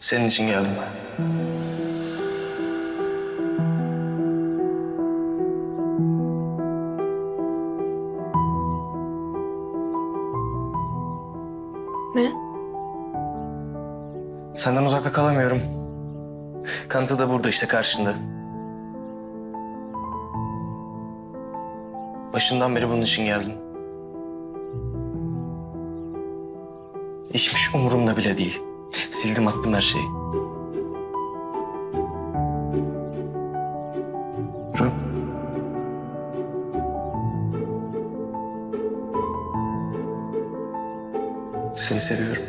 Senin için geldim. Ne? Senden uzakta kalamıyorum. Kanıtı da burada işte karşında. Başından beri bunun için geldim. İşmiş umurumda bile değil. Sildim attım her şeyi. Yürü. Seni seviyorum.